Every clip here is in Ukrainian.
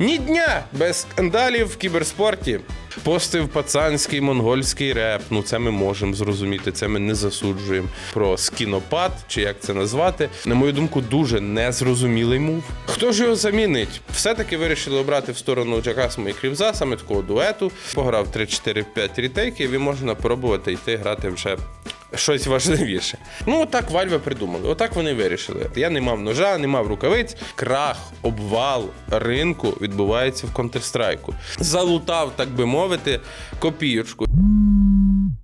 Ні дня без скандалів в кіберспорті. Постив пацанський монгольський реп. Ну це ми можемо зрозуміти, це ми не засуджуємо. Про скінопад, чи як це назвати, на мою думку, дуже незрозумілий мув. Хто ж його замінить? Все-таки вирішили обрати в сторону Джакасму і Крівза, саме такого дуету. Пограв 3-4-5 рітейків і можна пробувати йти грати вже щось важливіше. Ну, отак Вальве придумали. Отак вони вирішили. Я не мав ножа, не мав рукавиць. Крах, обвал ринку відбувається в Counter-Strike. Залутав, так би мовити, копійочку.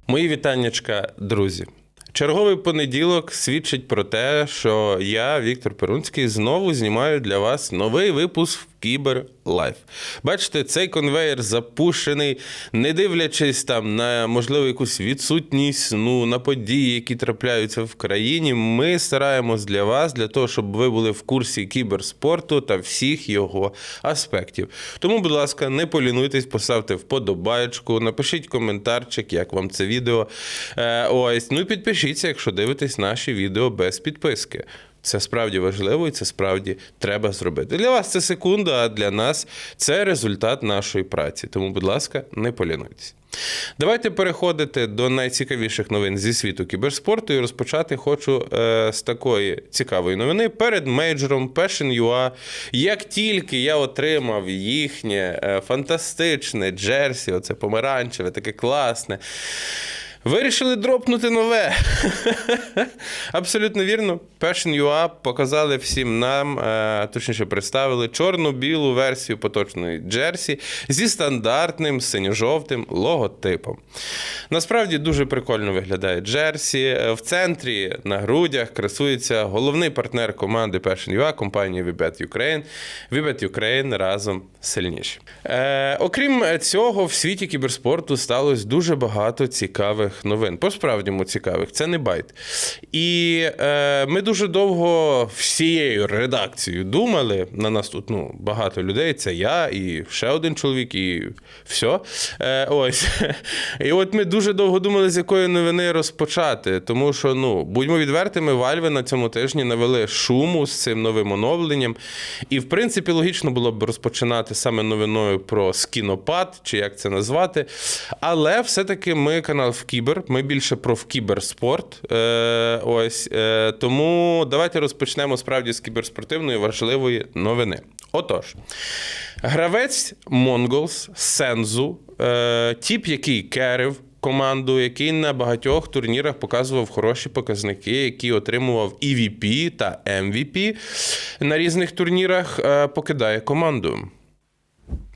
Мої вітаннячка, друзі. Черговий понеділок свідчить про те, що я, Віктор Перунський, знову знімаю для вас новий випуск в Кібер Лайф. Бачите, цей конвейер запущений, не дивлячись там на можливо якусь відсутність ну, на події, які трапляються в країні. Ми стараємось для вас, для того, щоб ви були в курсі кіберспорту та всіх його аспектів. Тому, будь ласка, не полінуйтесь, поставте вподобаєчку, напишіть коментарчик, як вам це відео. Е, ось, ну і підпишіться, якщо дивитесь наші відео без підписки. Це справді важливо і це справді треба зробити. Для вас це секунда, а для нас це результат нашої праці. Тому, будь ласка, не полінуйтесь. Давайте переходити до найцікавіших новин зі світу кіберспорту і розпочати хочу е, з такої цікавої новини. Перед мейджором Passion.ua, як тільки я отримав їхнє е, фантастичне джерсі, оце помаранчеве, таке класне. Вирішили дропнути нове. Абсолютно вірно. Passion.ua показали всім нам, е, точніше, представили чорно-білу версію поточної джерсі зі стандартним синьо-жовтим логотипом. Насправді дуже прикольно виглядає джерсі. В центрі на грудях красується головний партнер команди Passion.ua, компанія VBET Ukraine. VBET Ukraine разом сильніші. Е, окрім цього, в світі кіберспорту сталося дуже багато цікавих новин. По-справжньому цікавих. Це не байт. І е, ми дуже довго всією редакцією думали. На нас тут ну, багато людей. Це я і ще один чоловік, і все. Е, ось. І от ми дуже довго думали, з якої новини розпочати. Тому що, ну, будьмо відвертими, Вальви на цьому тижні навели шуму з цим новим оновленням. І, в принципі, логічно було б розпочинати саме новиною про скінопад, чи як це назвати. Але все-таки ми канал в Кібер, ми більше про кіберспорт. Е, ось е, тому давайте розпочнемо справді з кіберспортивної важливої новини. Отож, гравець Mongols Сензу, е, тіп, який керив. Команду, який на багатьох турнірах показував хороші показники, який отримував і VP та MVP на різних турнірах, е, покидає команду.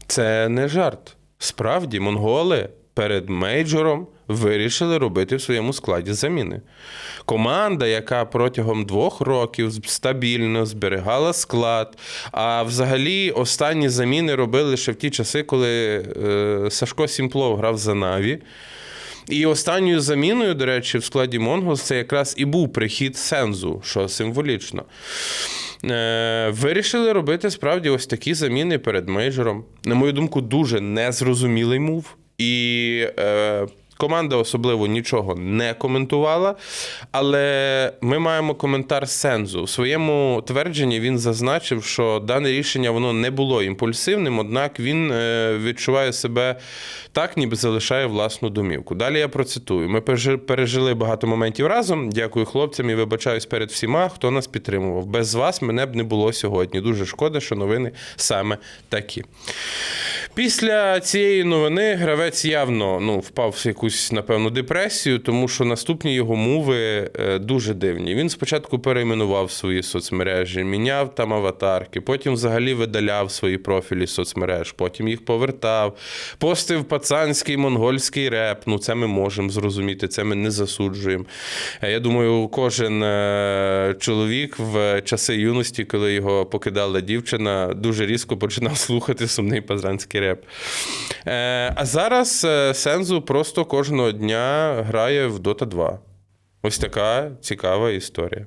Це не жарт. Справді, монголи перед мейджором вирішили робити в своєму складі заміни. Команда, яка протягом двох років стабільно зберігала склад, а взагалі останні заміни робили ще в ті часи, коли е, Сашко Сімплов грав за Наві. І останньою заміною, до речі, в складі Монгос це якраз і був прихід Сензу, що символічно. Е, вирішили робити справді ось такі заміни перед мейджором. На мою думку, дуже незрозумілий мув. І е, команда особливо нічого не коментувала. Але ми маємо коментар Сензу. У своєму твердженні він зазначив, що дане рішення воно не було імпульсивним, однак він е, відчуває себе так, ніби залишає власну домівку. Далі я процитую: ми пережили багато моментів разом. Дякую хлопцям і вибачаюсь перед всіма, хто нас підтримував. Без вас мене б не було сьогодні. Дуже шкода, що новини саме такі. Після цієї новини гравець явно ну, впав в якусь, напевно, депресію, тому що наступні його мови е, дуже дивні. Він спочатку перейменував свої соцмережі, міняв там аватарки, потім взагалі видаляв свої профілі соцмереж, потім їх повертав, постив пацанський монгольський реп. Ну, це ми можемо зрозуміти, це ми не засуджуємо. Е, Я думаю, кожен е, чоловік в часи юності, коли його покидала дівчина, дуже різко починав слухати сумний пацанський реп. А зараз Сензу просто кожного дня грає в Dota 2. Ось така цікава історія.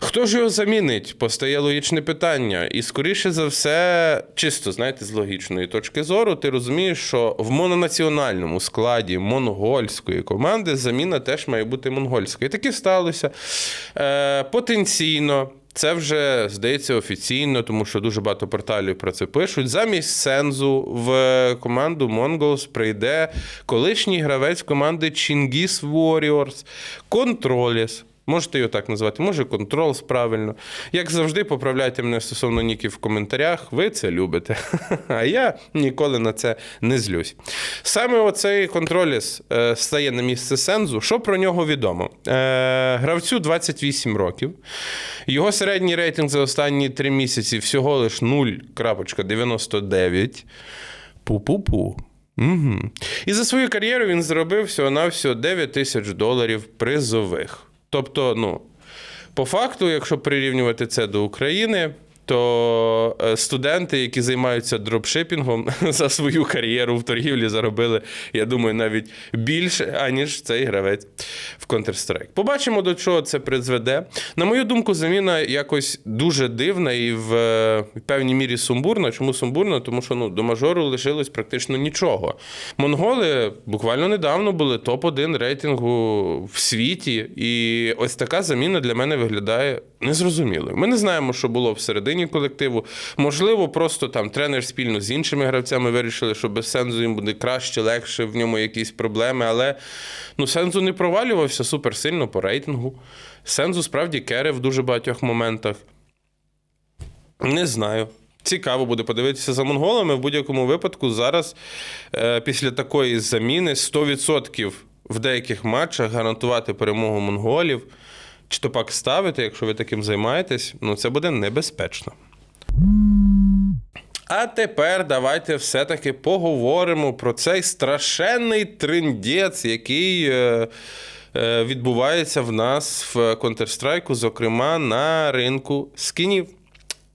Хто ж його замінить? Постає логічне питання. І, скоріше за все, чисто, знаєте, з логічної точки зору, ти розумієш, що в мононаціональному складі монгольської команди заміна теж має бути монгольська. І таке сталося. Е, потенційно. Це вже здається офіційно, тому що дуже багато порталів про це пишуть. Замість Сензу в команду Mongols прийде колишній гравець команди Chingis Warriors Controlis. Можете його так назвати, може Controls правильно. Як завжди, поправляйте мене стосовно ніків в коментарях. Ви це любите. А я ніколи на це не злюсь. Саме оцей Controlis е, стає на місце Сензу. Що про нього відомо? Е, гравцю 28 років. Його середній рейтинг за останні 3 місяці всього лиш 0,99. Пу-пу-пу. Угу. І за свою кар'єру він зробив всього-навсього 9 тисяч доларів призових. Тобто, ну, по факту, якщо прирівнювати це до України, то е, студенти, які займаються дропшипінгом, за свою кар'єру в торгівлі заробили, я думаю, навіть більше, аніж цей гравець в Counter-Strike. Побачимо, до чого це призведе. На мою думку, заміна якось дуже дивна і в е, певній мірі сумбурна. Чому сумбурна? Тому що ну, до мажору лишилось практично нічого. Монголи буквально недавно були топ-1 рейтингу в світі, і ось така заміна для мене виглядає незрозумілою. Ми не знаємо, що було всередині колективу. Можливо, просто там тренер спільно з іншими гравцями вирішили, що без сензу їм буде краще, легше, в ньому якісь проблеми. Але ну, сензу не провалювався суперсильно по рейтингу. Сензу справді кере в дуже багатьох моментах. Не знаю. Цікаво буде подивитися за монголами. В будь-якому випадку зараз, е, після такої заміни, 100% в деяких матчах гарантувати перемогу монголів, чи то пак ставити, якщо ви таким займаєтесь, ну це буде небезпечно. А тепер давайте все-таки поговоримо про цей страшенний триндець, який е, е, відбувається в нас в Counter-Strike, зокрема на ринку скінів.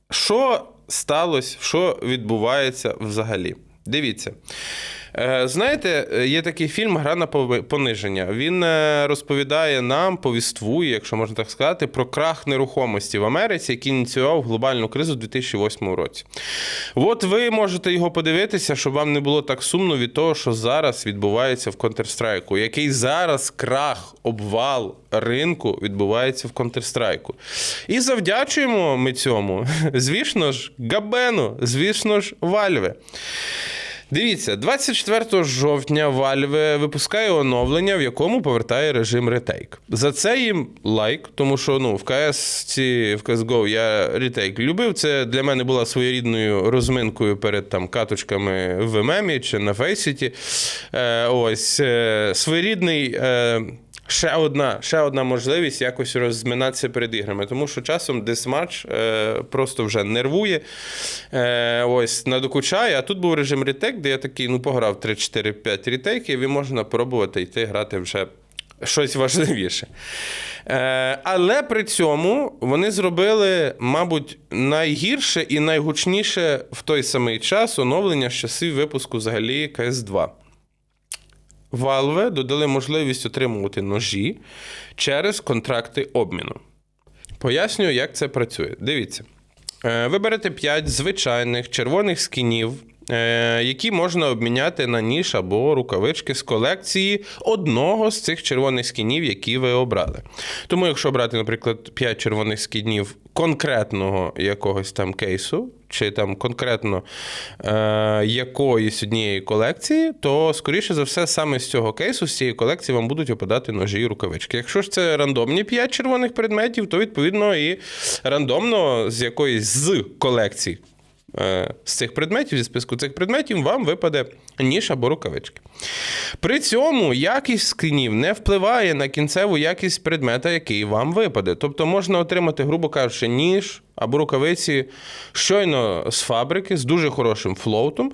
Що сталося, що відбувається взагалі? Дивіться. Е, Знаєте, є такий фільм Гра на пониження. Він е, розповідає нам, повіствує, якщо можна так сказати, про крах нерухомості в Америці, який ініціював глобальну кризу у 2008 році. От ви можете його подивитися, щоб вам не було так сумно від того, що зараз відбувається в Counter-Strike, який зараз крах, обвал ринку відбувається в Counter-Strike. І завдячуємо ми цьому, звісно ж, Габену, звісно ж, Вальве. Дивіться, 24 жовтня Valve випускає оновлення, в якому повертає режим ретейк. За це їм лайк, тому що ну, в CS, ці, в CSGO я ретейк любив. Це для мене була своєрідною розминкою перед там каточками в мемі чи на фейсіті. Е, ось е, своєрідний. Е, Ще одна, ще одна можливість якось розминатися перед іграми, тому що часом десматч е, просто вже нервує, е, ось надокучає. А тут був режим ретейк, де я такий ну пограв 3-4-5 ретейків, і можна пробувати йти грати вже щось важливіше. Е, але при цьому вони зробили, мабуть, найгірше і найгучніше в той самий час оновлення з часів випуску взагалі CS2. Valve додали можливість отримувати ножі через контракти обміну. Пояснюю, як це працює. Дивіться. Е, Ви берете 5 звичайних червоних скінів, які можна обміняти на ніж або рукавички з колекції одного з цих червоних скінів, які ви обрали. Тому, якщо брати, наприклад, 5 червоних скінів конкретного якогось там кейсу, чи там конкретно е, якоїсь однієї колекції, то, скоріше за все, саме з цього кейсу, з цієї колекції вам будуть опадати ножі і рукавички. Якщо ж це рандомні 5 червоних предметів, то відповідно і рандомно з якоїсь з колекцій. Е, З цих предметів, зі списку цих предметів, вам випаде ніж або рукавички. При цьому якість скринів не впливає на кінцеву якість предмета, який вам випаде. Тобто можна отримати, грубо кажучи, ніж або рукавиці щойно з фабрики, з дуже хорошим флоутом.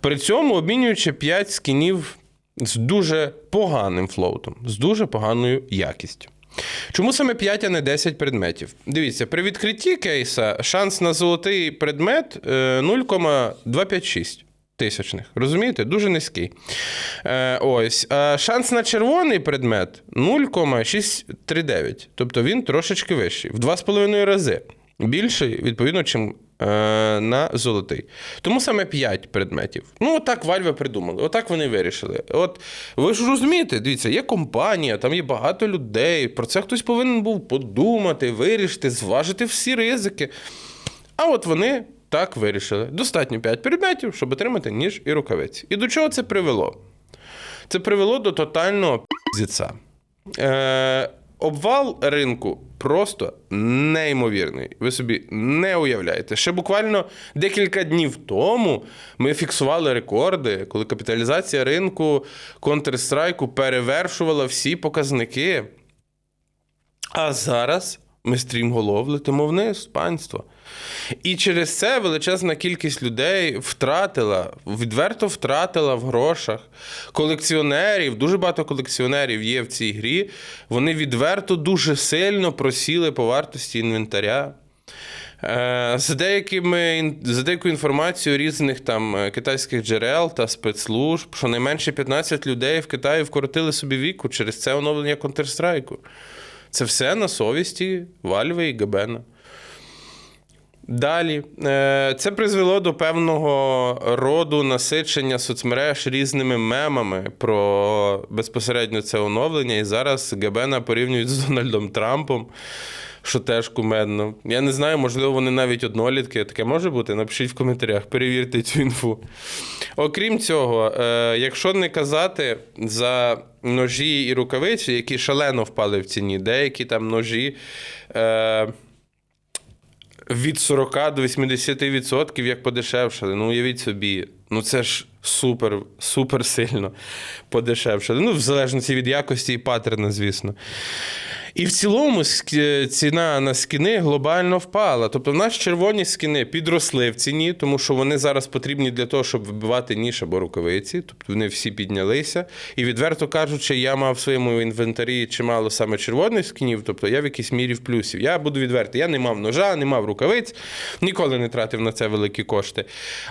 При цьому обмінюючи 5 скінів з дуже поганим флоутом, з дуже поганою якістю. Чому саме 5, а не 10 предметів? Дивіться, при відкритті кейса шанс на золотий предмет е, 0,256 тисячних. Розумієте? Дуже низький. Е, ось. А шанс на червоний предмет 0,639. Тобто він трошечки вищий. В 2,5 рази. Більший, відповідно, чим е, на золотий. Тому саме 5 предметів. Ну, отак Вальве придумали, отак вони вирішили. От ви ж розумієте, дивіться, є компанія, там є багато людей. Про це хтось повинен був подумати, вирішити, зважити всі ризики. А от вони так вирішили. Достатньо 5 предметів, щоб отримати ніж і рукавиці. І до чого це привело? Це привело до тотального піздіця. Е, обвал ринку просто неймовірний. Ви собі не уявляєте. Ще буквально декілька днів тому ми фіксували рекорди, коли капіталізація ринку Counter-Strike перевершувала всі показники. А зараз ми стрімголов летимо вниз, панство. І через це величезна кількість людей втратила, відверто втратила в грошах. Колекціонерів, дуже багато колекціонерів є в цій грі. Вони відверто дуже сильно просіли по вартості інвентаря. Е, За, деякими, за деяку інформацією різних там е, китайських джерел та спецслужб, щонайменше 15 людей в Китаї вкоротили собі віку через це оновлення Counter-Strike. Це все на совісті Вальви і Габена. Далі, Е, це призвело до певного роду насичення соцмереж різними мемами про безпосередньо це оновлення. І зараз Габена порівнюють з Дональдом Трампом, що теж кумедно. Я не знаю, можливо, вони навіть однолітки. Таке може бути? Напишіть в коментарях, перевірте цю інфу. Окрім цього, е, якщо не казати за ножі і рукавиці, які шалено впали в ціні, деякі там ножі. Від 40 до 80% як подешевшали. Ну, уявіть собі, ну це ж супер, супер сильно подешевшали. Ну, в залежності від якості і паттерна, звісно. І в цілому ціна на скіни глобально впала. Тобто в нас червоні скіни підросли в ціні, тому що вони зараз потрібні для того, щоб вибивати ніж або рукавиці. Тобто вони всі піднялися. І відверто кажучи, я мав в своєму інвентарі чимало саме червоних скінів, тобто я в якійсь мірі в плюсі. Я буду відвертий, я не мав ножа, не мав рукавиць, ніколи не тратив на це великі кошти.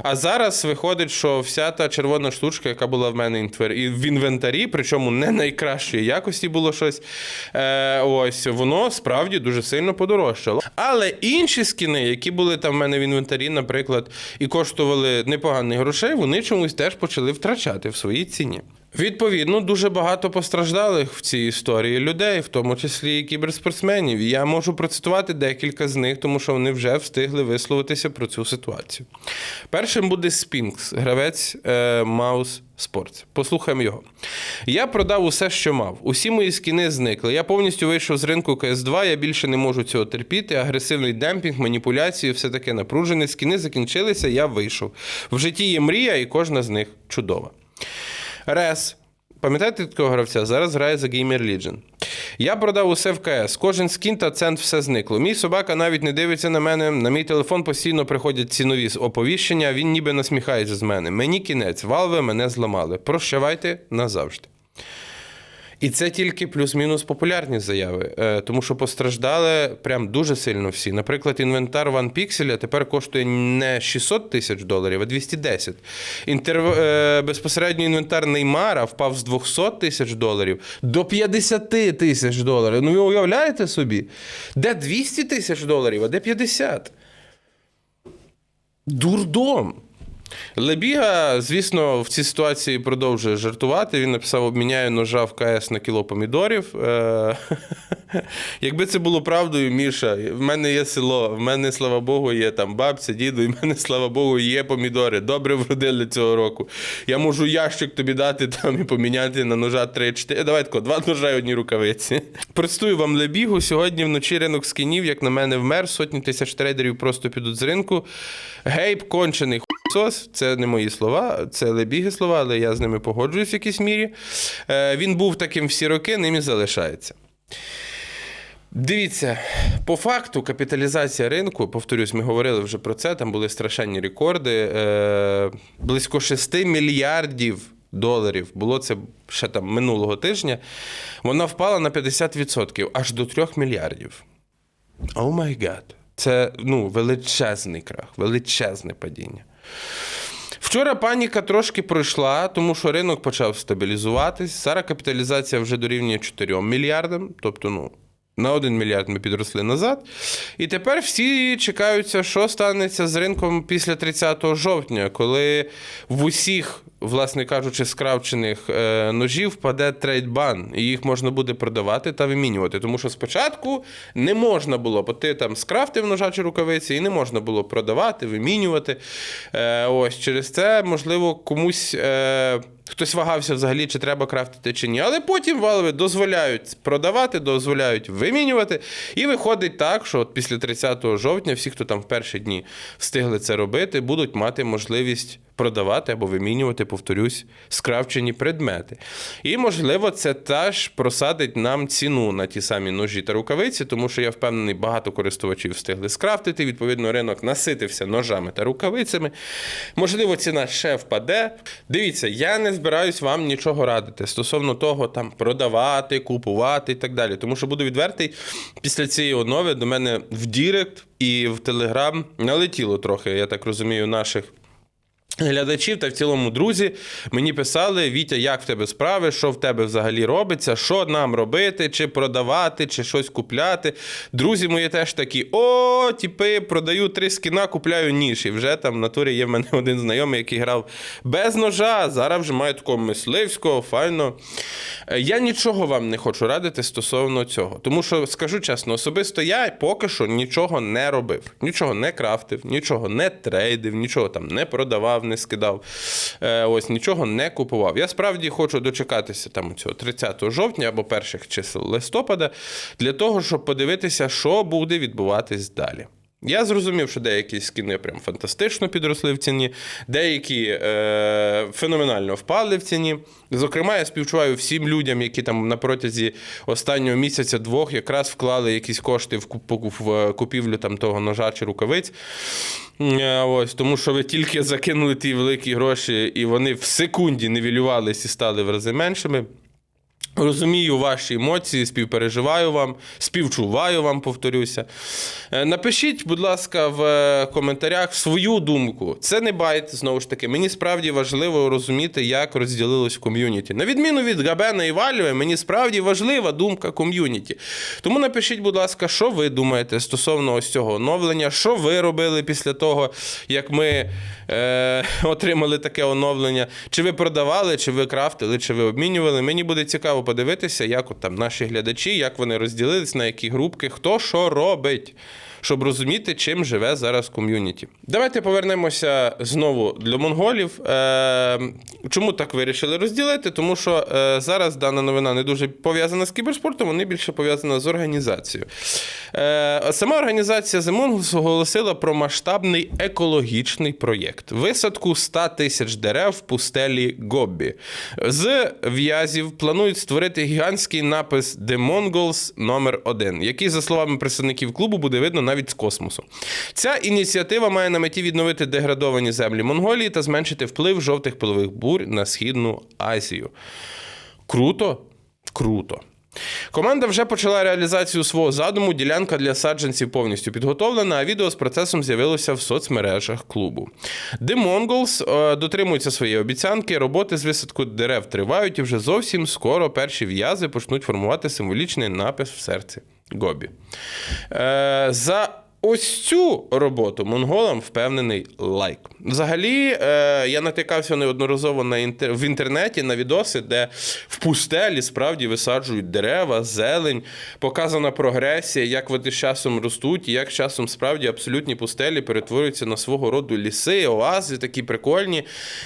А зараз виходить, що вся та червона штучка, яка була в мене в інвентарі, причому не найкращої якості було щось. Ось воно справді дуже сильно подорожчало. Але інші скіни, які були там в мене в інвентарі, наприклад, і коштували непоганих грошей, вони чомусь теж почали втрачати в своїй ціні. Відповідно, дуже багато постраждалих в цій історії людей, в тому числі і кіберспортсменів. Я можу процитувати декілька з них, тому що вони вже встигли висловитися про цю ситуацію. Першим буде Спінкс, гравець е, Маус Sports. Послухаємо його. Я продав усе, що мав. Усі мої скіни зникли. Я повністю вийшов з ринку CS2, я більше не можу цього терпіти. Агресивний демпінг, маніпуляції, все таке напружене. Скіни закінчилися, я вийшов. В житті є мрія, і кожна з них чудова. Рес. Пам'ятаєте такого гравця? Зараз грає за Gamer Legion. Я продав усе в КС. Кожен скін та цент все зникло. Мій собака навіть не дивиться на мене. На мій телефон постійно приходять цінові оповіщення. Він ніби насміхається з мене. Мені кінець. Валви мене зламали. Прощавайте назавжди. І це тільки плюс-мінус популярні заяви, е, тому що постраждали прям дуже сильно всі. Наприклад, інвентар OnePixel тепер коштує не 600 тисяч доларів, а 210. Інтер... е, Безпосередньо інвентар Неймара впав з 200 тисяч доларів до 50 тисяч доларів. Ну ви уявляєте собі? Де 200 тисяч доларів, а де 50? Дурдом. Лебіга, звісно, в цій ситуації продовжує жартувати. Він написав: обміняю ножа в КС на кіло помідорів. Е, Якби це було правдою, Міша, в мене є село, в мене, слава Богу, є там бабця, діду, і в мене, слава Богу, є помідори. Добре вродили цього року. Я можу ящик тобі дати там і поміняти на ножа 3-4. Давай тако, два ножа і одні рукавиці. Простую вам Лебігу. Сьогодні вночі ринок скінів, як на мене, вмер. Сотні тисяч трейдерів просто підуть з ринку. Гейб кончений Це не мої слова, це Лебіги слова, але я з ними погоджуюсь в якійсь мірі. Е, Він був таким всі роки, ним і залишається. Дивіться, по факту капіталізація ринку, повторюсь, ми говорили вже про це. Там були страшенні рекорди. Е, близько 6 мільярдів доларів було це ще там минулого тижня. Вона впала на 50%, аж до 3 мільярдів. О май гад. Це ну, величезний крах, величезне падіння. Вчора паніка трошки пройшла, тому що ринок почав стабілізуватись. Зараз капіталізація вже дорівнює 4 мільярдам. Тобто, ну, На 1 мільярд ми підросли назад. І тепер всі чекаються, що станеться з ринком після 30 жовтня, коли в усіх, власне кажучи, скравчених е, ножів впаде трейдбан, і їх можна буде продавати та вимінювати. Тому що спочатку не можна було, бо ти там скрафтив ножа чи рукавиці, і не можна було продавати, вимінювати. Е, ось через це, можливо, комусь. Е, Хтось вагався взагалі, чи треба крафтити, чи ні. Але потім валови дозволяють продавати, дозволяють вимінювати. І виходить так, що от після 30 жовтня всі, хто там в перші дні встигли це робити, будуть мати можливість продавати або вимінювати, повторюсь, скравчені предмети. І, можливо, це теж просадить нам ціну на ті самі ножі та рукавиці, тому що я впевнений, багато користувачів встигли скрафтити. Відповідно, ринок наситився ножами та рукавицями. Можливо, ціна ще впаде. Дивіться, я не збираюсь вам нічого радити стосовно того, там продавати, купувати і так далі. Тому що буду відвертий, після цієї онови до мене в Дірект і в Телеграм налетіло трохи, я так розумію, наших. Глядачів та в цілому друзі мені писали: Вітя, як в тебе справи, що в тебе взагалі робиться, що нам робити, чи продавати, чи щось купляти. Друзі мої теж такі: о, тіпи, продаю три скіна, купляю ніж. І вже там в натурі є в мене один знайомий, який грав без ножа. Зараз вже має такого мисливського, файно. Е, Я нічого вам не хочу радити стосовно цього. Тому що, скажу чесно, особисто я поки що нічого не робив, нічого не крафтив, нічого не трейдив, нічого там не продавав, не скидав. Е, ось нічого не купував. Я справді хочу дочекатися там цього 30 жовтня або перших чисел листопада для того, щоб подивитися, що буде відбуватись далі. Я зрозумів, що деякі скіни прям фантастично підросли в ціні, деякі е, феноменально впали в ціні. Зокрема, я співчуваю всім людям, які там на протязі останнього місяця-двох якраз вклали якісь кошти в, в купівлю там того ножа чи рукавиць. Е, Ось, тому що ви тільки закинули ті великі гроші, і вони в секунді нівелювались і стали в рази меншими. Розумію ваші емоції, співпереживаю вам, співчуваю вам, повторюся. Е, Напишіть, будь ласка, в е, коментарях свою думку. Це не байт, знову ж таки. Мені справді важливо розуміти, як розділилось ком'юніті. На відміну від Габена і Вальве, мені справді важлива думка ком'юніті. Тому напишіть, будь ласка, що ви думаєте стосовно ось цього оновлення, що ви робили після того, як ми е, отримали таке оновлення. Чи ви продавали, чи ви крафтили, чи ви обмінювали. Мені буде цікаво подивитися, як от там наші глядачі, як вони розділились, на які групки, хто що робить, щоб розуміти, чим живе зараз ком'юніті. Давайте повернемося знову до монголів. Е, чому так вирішили розділити? Тому що е, зараз дана новина не дуже пов'язана з кіберспортом, вони більше пов'язана з організацією. Е, сама організація The Mongols оголосила про масштабний екологічний проєкт висадку 100 тисяч дерев в пустелі Гоббі. З в'язів планують створити гігантський напис The Mongols номер 1 який, за словами представників клубу, буде видно навіть з космосу. Ця ініціатива має на меті відновити деградовані землі Монголії та зменшити вплив жовтих пилових бурь на східну Азію. Круто? Круто. Команда вже почала реалізацію свого задуму. Ділянка для саджанців повністю підготовлена, а відео з процесом з'явилося в соцмережах клубу. The Mongols е, дотримуються своєї обіцянки. Роботи з висадку дерев тривають, і вже зовсім скоро перші в'язи почнуть формувати символічний напис в серці Гобі. Е, за Ось цю роботу монголам впевнений лайк. Взагалі, е, я натикався неодноразово на інтер... в інтернеті на відоси, де в пустелі справді висаджують дерева, зелень, показана прогресія, як вони з часом ростуть, і як з часом справді абсолютні пустелі перетворюються на свого роду ліси, оази такі прикольні.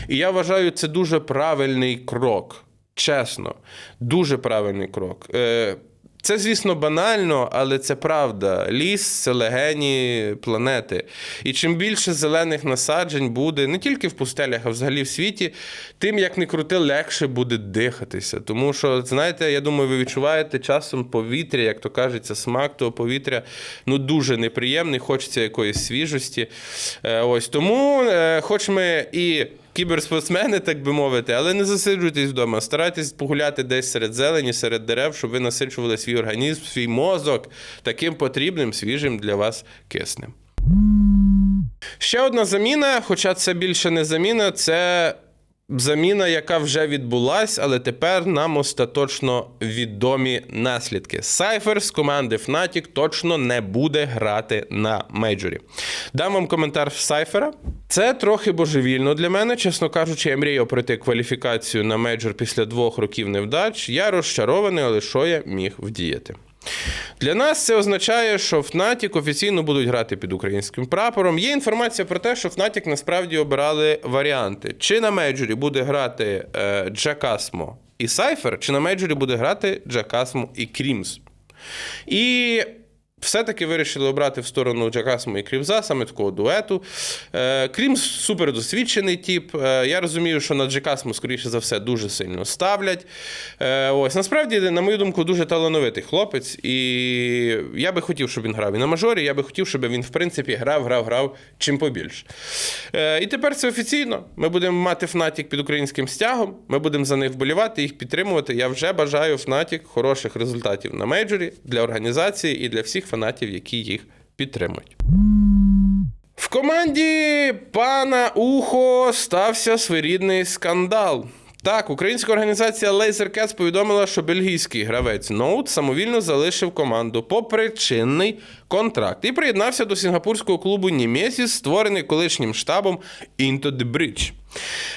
І я вважаю, це дуже правильний крок. Чесно, дуже правильний крок. Е, це, звісно, банально, але це правда. Ліс це легені планети. І чим більше зелених насаджень буде не тільки в пустелях, а взагалі в світі, тим як не крути, легше буде дихатися. Тому що, знаєте, я думаю, ви відчуваєте часом повітря, як то кажеться, смак того повітря ну дуже неприємний, хочеться якоїсь свіжості. Е, Ось тому, е, хоч ми і. Кіберспортсмени, так би мовити, але не засиджуйтесь вдома. Старайтесь погуляти десь серед зелені, серед дерев, щоб ви насичували свій організм, свій мозок таким потрібним, свіжим для вас киснем. Ще одна заміна, хоча це більше не заміна, це заміна, яка вже відбулась, але тепер нам остаточно відомі наслідки. Сайфер з команди Fnatic точно не буде грати на мейджорі. Дам вам коментар Сайфера. Це трохи божевільно для мене, чесно кажучи, я мріяв пройти кваліфікацію на мейджор після двох років невдач. Я розчарований, але що я міг вдіяти? Для нас це означає, що Fnatic офіційно будуть грати під українським прапором. Є інформація про те, що Fnatic насправді обирали варіанти. Чи на мейджорі буде грати е, Джакасмо і Сайфер, чи на мейджорі буде грати Джакасмо і Крімс. І все-таки вирішили обрати в сторону Джакасмо і Крімза, саме такого дуету. Е, Крімс супердосвідчений тип. Е, я розумію, що на Джакасмо, скоріше за все, дуже сильно ставлять. Е, ось насправді, на мою думку, дуже талановитий хлопець. І я би хотів, щоб він грав і на мажорі. Я би хотів, щоб він, в принципі, грав, грав, грав чим побільше. І тепер це офіційно. Ми будемо мати Фнатік під українським стягом. Ми будемо за них вболівати, їх підтримувати. Я вже бажаю Фнатік хороших результатів на мейджорі для організації і для всіх фанатів, які їх підтримують. В команді пана Ухо стався своєрідний скандал. Так, українська організація LaserCats повідомила, що бельгійський гравець Ноут самовільно залишив команду попри чинний контракт і приєднався до сінгапурського клубу Німезіс, створений колишнім штабом Into the Bridge.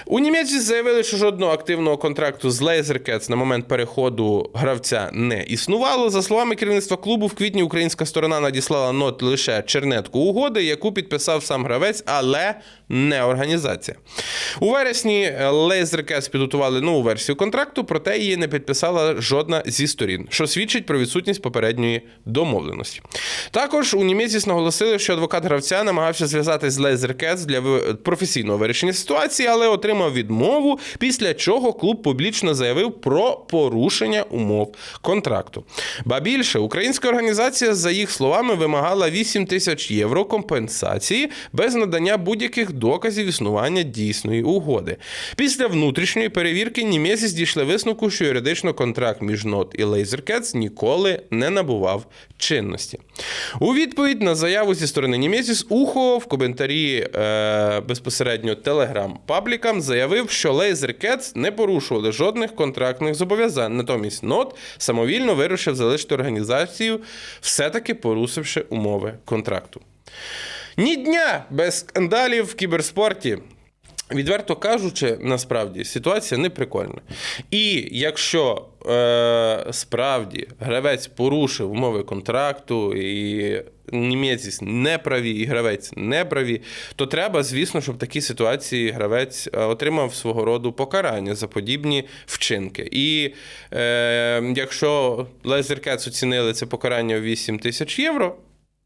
У Німеччині заявили, що жодного активного контракту з LaserCats на момент переходу гравця не існувало. За словами керівництва клубу, в квітні українська сторона надіслала нот лише чернетку угоди, яку підписав сам гравець, але не організація. У вересні LaserCats підготували нову версію контракту, проте її не підписала жодна зі сторін, що свідчить про відсутність попередньої домовленості. Також у Німеціс наголосили, що адвокат гравця намагався зв'язатись з LaserCats для професійного вирішення ситуації, але отримав відмову, після чого клуб публічно заявив про порушення умов контракту. Ба більше, українська організація, за їх словами, вимагала 8 тисяч євро компенсації без надання будь-яких доказів існування дійсної угоди. Після внутрішньої перевірки Німезіс дійшли висновку, що юридично контракт між НОТ і LaserCats ніколи не набував чинності. У відповідь на заяву зі сторони Німезіс Ухо в коментарі е, безпосередньо Telegram паблікам заявив, що LaserCats не порушували жодних контрактних зобов'язань. Натомість НОТ самовільно вирішив залишити організацію, все-таки порушивши умови контракту. Ні дня без скандалів в кіберспорті. Відверто кажучи, насправді ситуація не прикольна. І якщо е, справді гравець порушив умови контракту, і німець не праві, і гравець не праві, то треба, звісно, щоб в такій ситуації гравець е, отримав свого роду покарання за подібні вчинки. І е, якщо LaserCats оцінили це покарання у 8 тисяч євро.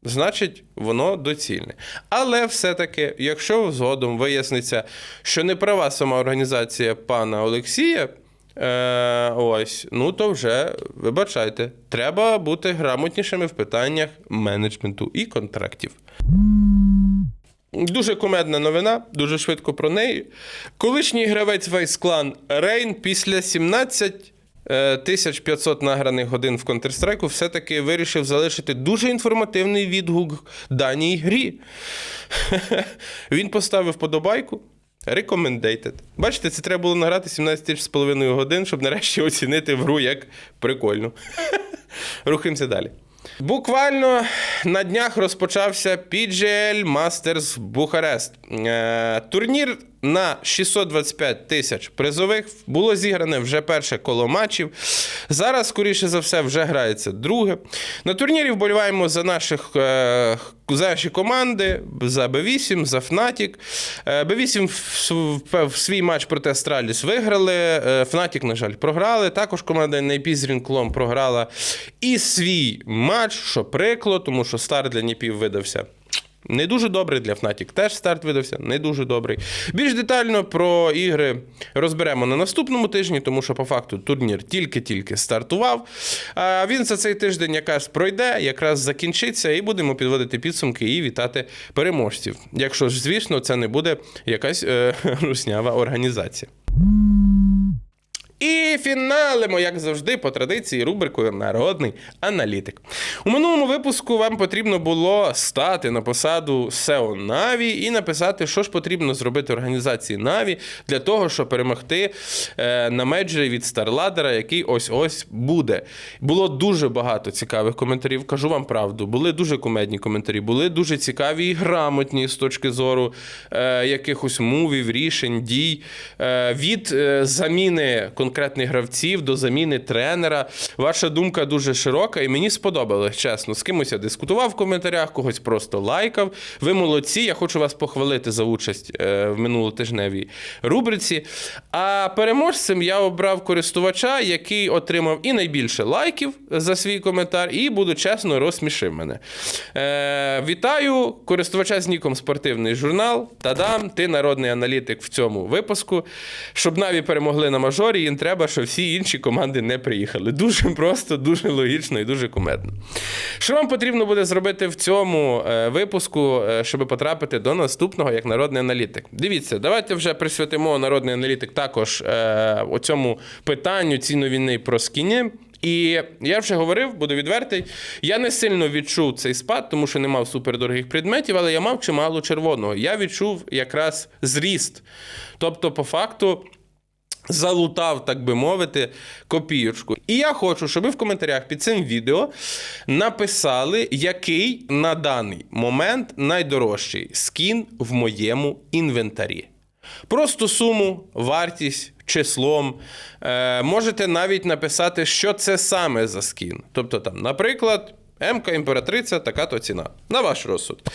Значить, воно доцільне. Але все-таки, якщо згодом виясниться, що не права сама організація пана Олексія, е, ось, ну то вже вибачайте, треба бути грамотнішими в питаннях менеджменту і контрактів. Дуже кумедна новина, дуже швидко про неї. Колишній гравець Clan Рейн після 17 е, 1500 награних годин в Counter-Strike все-таки вирішив залишити дуже інформативний відгук даній грі. Він поставив подобайку. Recommended. Бачите, це треба було награти 17,5 годин, щоб нарешті оцінити гру як прикольно. Рухаємося далі. Буквально на днях розпочався PGL Masters Бухарест. Е, Турнір на 625 тисяч призових було зігране вже перше коло матчів. Зараз, скоріше за все, вже грається друге. На турнірі вболіваємо за наших е, за наші команди, за Б8, за Fnatic. Е, Б8 в, свій матч проти Астраліс виграли. е, Fnatic, на жаль, програли. Також команда NIP з Рінклом програла і свій матч, що прикло, тому що старт для Ніпів видався. Не дуже добрий для Fnatic теж старт видався, не дуже добрий. Більш детально про ігри розберемо на наступному тижні, тому що по факту турнір тільки-тільки стартував. А він за цей тиждень якраз пройде, якраз закінчиться, і будемо підводити підсумки і вітати переможців. Якщо ж, звісно, це не буде якась е, руснява організація. І фіналимо, як завжди, по традиції, рубрикою Народний аналітик. У минулому випуску вам потрібно було стати на посаду SEO Наві і написати, що ж потрібно зробити організації Наві для того, щоб перемогти е, на мейджорі від Старладера, який ось-ось буде. Було дуже багато цікавих коментарів. Кажу вам правду. Були дуже кумедні коментарі, були дуже цікаві і грамотні з точки зору е, якихось мувів, рішень, дій. Е, від е, заміни конкретних гравців до заміни тренера. Ваша думка дуже широка, і мені сподобалось, чесно. З кимось я дискутував в коментарях, когось просто лайкав. Ви молодці. Я хочу вас похвалити за участь е, в минулотижневій рубриці. А переможцем я обрав користувача, який отримав і найбільше лайків за свій коментар, і буду чесно, розсмішив мене. Е, вітаю користувача з ніком спортивний журнал. Тадам, ти народний аналітик в цьому випуску. Щоб Наві перемогли на мажорі, треба, щоб всі інші команди не приїхали. Дуже просто, дуже логічно і дуже кумедно. Що вам потрібно буде зробити в цьому е, випуску, е, щоб потрапити до наступного як народний аналітик? Дивіться, давайте вже присвятимо народний аналітик також е, оцьому питанню ціну війни про скіні. І я вже говорив, буду відвертий. Я не сильно відчув цей спад, тому що не мав супердорогих предметів, але я мав чимало червоного. Я відчув якраз зріст. Тобто, по факту. Залутав, так би мовити, копійочку. І я хочу, щоб ви в коментарях під цим відео написали, який на даний момент найдорожчий скін в моєму інвентарі. Просто суму, вартість, числом. Е, можете навіть написати, що це саме за скін. Тобто, там, наприклад. МК імператриця, така то ціна. На ваш розсуд.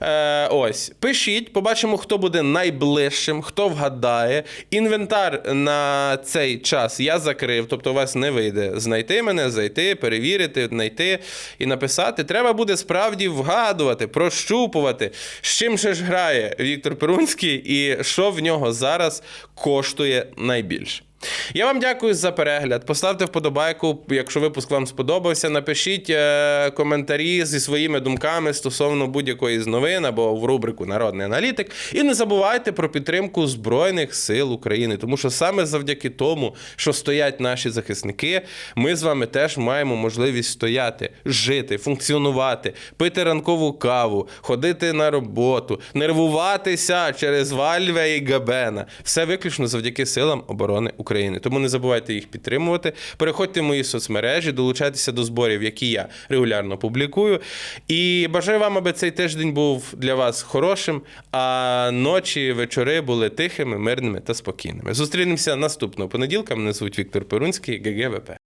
Е, ось. Пишіть, побачимо, хто буде найближчим, хто вгадає. Інвентар на цей час я закрив, тобто у вас не вийде знайти мене, зайти, перевірити, знайти і написати. Треба буде справді вгадувати, прощупувати, з чим ще ж грає Віктор Перунський і що в нього зараз коштує найбільше. Я вам дякую за перегляд. Поставте вподобайку, якщо випуск вам сподобався. Напишіть е, коментарі зі своїми думками стосовно будь-якої з новин або в рубрику Народний аналітик. І не забувайте про підтримку Збройних сил України, тому що саме завдяки тому, що стоять наші захисники, ми з вами теж маємо можливість стояти, жити, функціонувати, пити ранкову каву, ходити на роботу, нервуватися через Вальве і Габена. Все виключно завдяки силам оборони України. Тому не забувайте їх підтримувати. Переходьте в мої соцмережі, долучайтеся до зборів, які я регулярно публікую. І бажаю вам, аби цей тиждень був для вас хорошим, а ночі, вечори були тихими, мирними та спокійними. Зустрінемося наступного понеділка. Мене звуть Віктор Перунський, ГГВП.